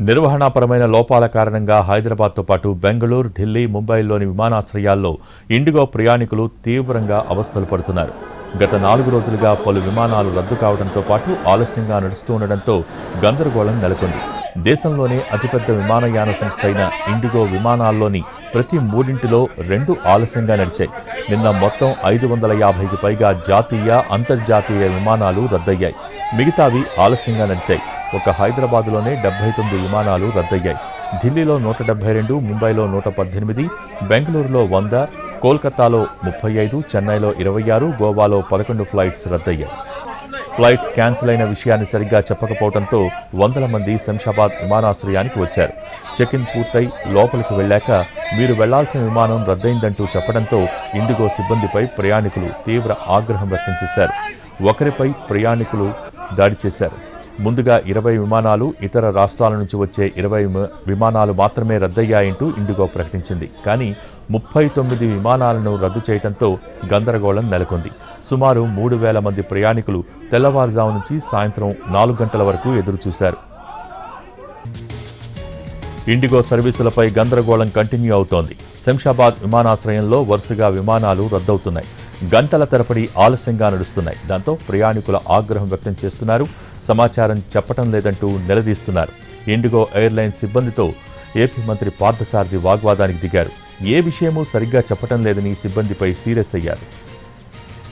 నిర్వహణాపరమైన లోపాల కారణంగా హైదరాబాద్తో పాటు బెంగళూరు ఢిల్లీ ముంబైలోని విమానాశ్రయాల్లో ఇండిగో ప్రయాణికులు తీవ్రంగా అవస్థలు పడుతున్నారు. గత నాలుగు రోజులుగా పలు విమానాలు రద్దు కావడంతో పాటు ఆలస్యంగా నడుస్తూ ఉండడంతో గందరగోళం నెలకొంది. దేశంలోనే అతిపెద్ద విమానయాన సంస్థ అయిన ఇండిగో విమానాల్లోని ప్రతి మూడింటిలో రెండు ఆలస్యంగా నడిచాయి. నిన్న మొత్తం ఐదు వందల యాభైకి పైగా జాతీయ అంతర్జాతీయ విమానాలు రద్దయ్యాయి. మిగతావి ఆలస్యంగా నడిచాయి. ఒక హైదరాబాద్లోనే డెబ్బై తొమ్మిది విమానాలు రద్దయ్యాయి. ఢిల్లీలో నూట డెబ్బై రెండు ముంబైలో నూట పద్దెనిమిది బెంగళూరులో వంద కోల్కతాలో ముప్పై ఐదు చెన్నైలో ఇరవై ఆరు గోవాలో పదకొండు ఫ్లైట్స్ రద్దయ్యాయి. ఫ్లైట్స్ క్యాన్సిల్ అయిన విషయాన్ని సరిగ్గా చెప్పకపోవడంతో వందల మంది శంషాబాద్ విమానాశ్రయానికి వచ్చారు. చెక్ ఇన్ పూర్తయి లోపలికి వెళ్ళాక మీరు వెళ్ళాల్సిన విమానం రద్దయిందంటూ చెప్పడంతో ఇండిగో సిబ్బందిపై ప్రయాణికులు తీవ్ర ఆగ్రహం వ్యక్తం చేశారు. ఒకరిపై ప్రయాణికులు దాడి చేశారు. ముందుగా ఇరవై విమానాలు ఇతర రాష్ట్రాల నుంచి వచ్చే ఇరవై విమానాలు మాత్రమే రద్దయ్యాయంటూ ఇండిగో ప్రకటించింది. కానీ ముప్పై తొమ్మిది విమానాలను రద్దు చేయడంతో గందరగోళం నెలకొంది. సుమారు మూడు వేల మంది ప్రయాణికులు తెల్లవారుజాము నుంచి సాయంత్రం నాలుగు గంటల వరకు ఎదురుచూశారు. ఇండిగో సర్వీసులపై గందరగోళం కంటిన్యూ అవుతోంది. శంషాబాద్ విమానాశ్రయంలో వరుసగా విమానాలు రద్దవుతున్నాయి. గంటల తరపడి ఆలస్యంగా నడుస్తున్నాయి. దాంతో ప్రయాణికుల ఆగ్రహం వ్యక్తం చేస్తున్నారు. సమాచారం చెప్పటం లేదంటూ నిలదీస్తున్నారు. ఇండిగో ఎయిర్లైన్స్ సిబ్బందితో ఏపీ మంత్రి పార్థసారథి వాగ్వాదానికి దిగారు. ఏ విషయమూ సరిగ్గా చెప్పటం లేదని సిబ్బందిపై సీరియస్ అయ్యారు.